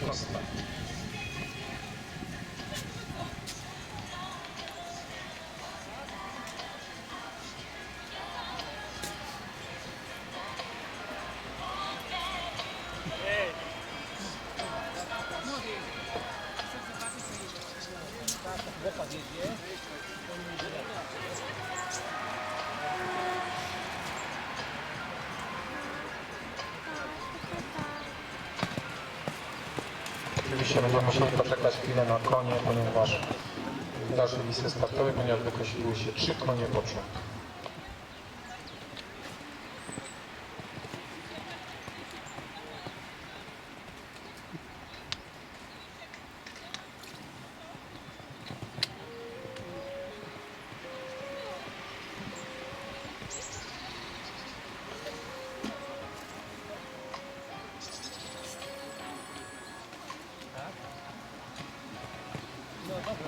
Gracias. Oczywiście będziemy musieli poczekać chwilę na konie, ponieważ w zdarzyli listy startowe, ponieważ wykosiły się trzy konie boczne.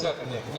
certainly